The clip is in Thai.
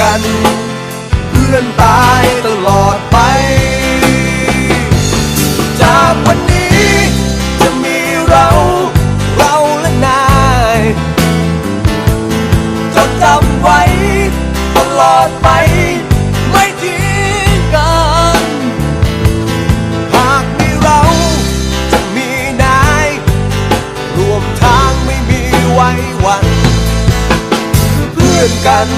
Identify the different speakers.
Speaker 1: กัน
Speaker 2: เพื่อนตายตลอดไป จากวันนี้จะมีเรา เราและนายจดจำไว้ตลอดไป ไม่ทิ้งกัน หากมีเราจะมีนาย รวมทางไม่มีไว้วัน เพื่อนกัน